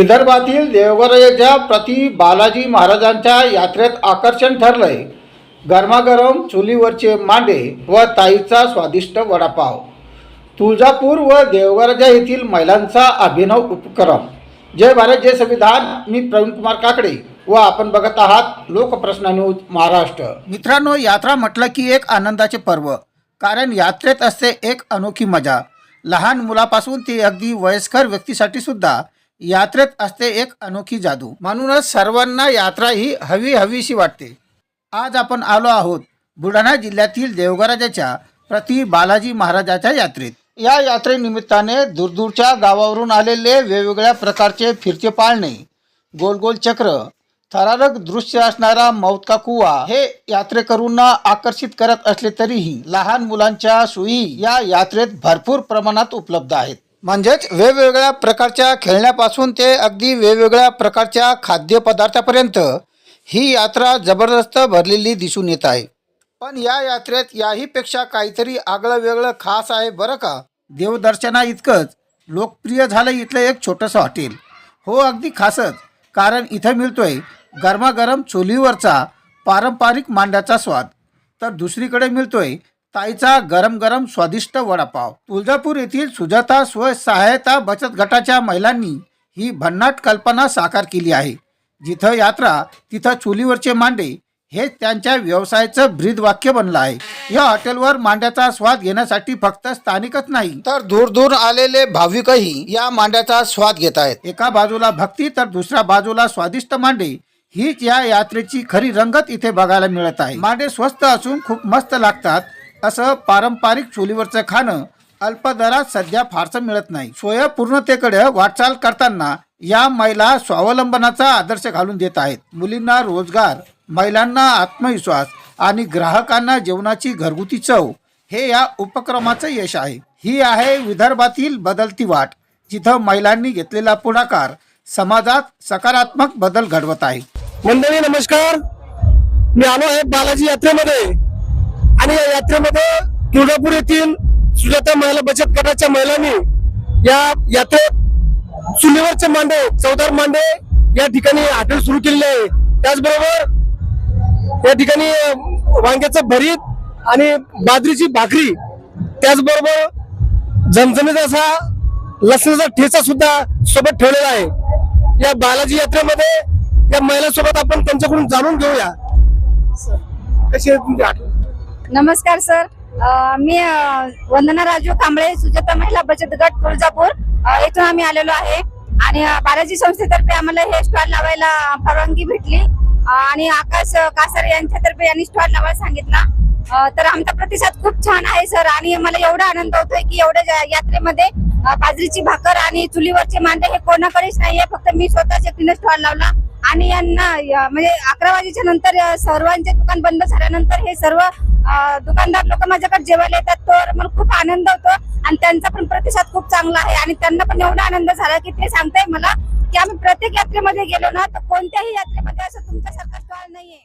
विदर्भातील देवगराच्या प्रति बालाजी महाराजांच्या यात्रेत आकर्षण ठरलंय. गरमागरम चुलीवरचे मांडे व ताईचा स्वादिष्ट वडापाव. तुळजापूर व देवगराजा येथील महिलांचा अभिनव उपक्रम. जय भारत जय संविधान. मी प्रवीण कुमार काकडे व आपण बघत आहात लोकप्रश्न न्यूज महाराष्ट्र. मित्रांनो यात्रा म्हटलं की एक आनंदाचे पर्व. कारण यात्रेत असते एक अनोखी मजा. लहान मुलापासून ते अगदी वयस्कर व्यक्तीसाठी सुद्धा यात्रेत असते एक अनोखी जादू. म्हणूनच सर्वांना यात्रा ही हवी हवीशी वाटते. आज आपण आलो आहोत बुलढाणा जिल्ह्यातील देवगराजाच्या प्रति बालाजी महाराजाच्या यात्रेत. या यात्रेनिमित्ताने दूरदूरच्या गावावरून आलेले वेगवेगळ्या प्रकारचे फिरते पाळणे गोल गोल चक्र थरारक दृश्य असणारा मौत का कुवा हे यात्रेकरूंना आकर्षित करत असले तरीही लहान मुलांच्या सोयी या यात्रेत भरपूर प्रमाणात उपलब्ध आहेत. म्हणजेच वेगवेगळ्या प्रकारच्या खेळण्यापासून ते अगदी वेगवेगळ्या प्रकारच्या खाद्यपदार्थापर्यंत ही यात्रा जबरदस्त भरलेली दिसून येत आहे. पण या यात्रेत याहीपेक्षा काहीतरी आगळं वेगळं खास आहे बरं का? देवदर्शना इतकंच. लोकप्रिय झालं इथलं एक छोटंसं हॉटेल. हो अगदी खासच. कारण इथं मिळतोय गरमागरम चोलीवरचा पारंपरिक मांड्याचा स्वाद. तर दुसरीकडे मिळतोय ताईचा गरम गरम स्वादिष्ट वडापाव. तुळजापूर येथील सुजाता स्वसहायता बचत गटाच्या महिलांनी ही भन्नाट कल्पना साकार केली आहे. जिथं यात्रा तिथं चुलीवरचे मांडे हे त्यांच्या व्यवसायाचं ब्रीद वाक्य बनलं आहे. या हॉटेलवर मांड्याचा स्वाद घेण्यासाठी फक्त स्थानिकच नाही तर दूर दूर आलेले भाविकही या मांड्याचा स्वाद घेत आहेत. एका बाजूला भक्ती तर दुसऱ्या बाजूला स्वादिष्ट मांडे. हीच या यात्रेची खरी रंगत इथे बघायला मिळत आहे. मांडे स्वस्त असून खूप मस्त लागतात. असं पारंपरिक चुलीवरचं खाणं अल्पदरात सध्या फारसं मिळत नाही. स्वयंपूर्णतेकडे वाटचाल करताना या महिला स्वावलंबनाचा आदर्श घालून देत आहेत. मुलींना रोजगार महिलांना आत्मविश्वास आणि ग्राहकांना जेवणाची घरगुती चव हे या उपक्रमाचं यश आहे. ही आहे विदर्भातील बदलती वाट जिथं महिलांनी घेतलेला पुढाकार समाजात सकारात्मक बदल घडवत आहे. मंडळी नमस्कार. मी आलो आहे बालाजी यात्रेमध्ये. आणि या यात्रेमध्ये तुळजापूर येथील सुजाता महिला बचत गटाच्या महिलांनी या यात्रेत चुलीवरचे मांडे चौदार मांडे या ठिकाणी हॉटेल सुरू केलेले आहे. त्याचबरोबर या ठिकाणी वांग्याचं भरीत आणि बाजरीची भाकरी त्याचबरोबर झणझणीत असा लसणाचा ठेचा सुद्धा सोबत ठेवलेला आहे. या बालाजी यात्रेमध्ये या महिलांसोबत आपण त्यांच्याकडून जाणून घेऊया. कशी आहे तुमची नमस्कार सर. मी वंदना राजू कांबळे सुजाता महिला बचत गट तुळजापूर. येथून आम्ही आलेलो आहे. आणि बालाजी संस्थेतर्फे आम्हाला हे स्टॉल लावायला परवानगी भेटली. आणि आकाश कासार यांच्यातर्फे यांनी स्टॉल लावायला सांगितला. तर आमचा प्रतिसाद खूप छान आहे सर. आणि मला एवढा आनंद होतोय की एवढ्या यात्रेमध्ये बाजरीची भाकर आणि चुलीवरचे मांडे हे कोणाकडेच नाहीये. फक्त मी स्वतः एकटीने स्टॉल लावला. आणि यांना म्हणजे अकरा वाजेच्या नंतर सर्वांचे दुकान बंद झाल्यानंतर हे सर्व दुकानदार लोक माझ्याकडे जेवायला येतात तर मला खूप आनंद होतो आणि त्यांचा पण प्रतिसाद खूप चांगला आहे आणि त्यांना पण एवढा आनंद झाला की ते सांगताय मला की आम्ही प्रत्येक यात्रेमध्ये गेलो ना तर कोणत्याही यात्रेमध्ये असं तुमच्यासारखा स्टॉल नाहीये.